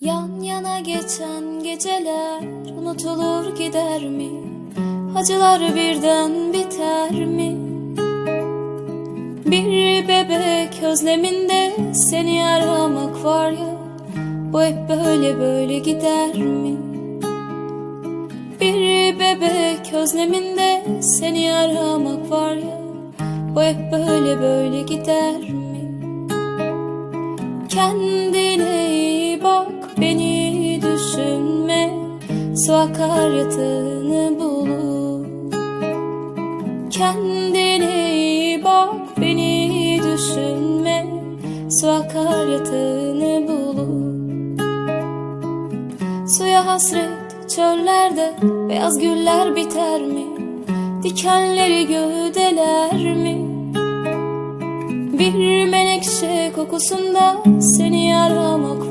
Yan yana geçen geceler unutulur gider mi? Acılar birden biter mi? Bir bebek özleminde seni aramak var ya Bu hep böyle böyle gider mi? Bir bebek özleminde seni aramak var ya Bu hep böyle böyle gider mi? Kendine Su akar yatağını bulur Kendine iyi bak beni düşünme Su akar yatağını bulur Suya hasret çöllerde Beyaz güller biter mi? Dikenleri gövdeler mi? Bir menekşe kokusunda seni aramak var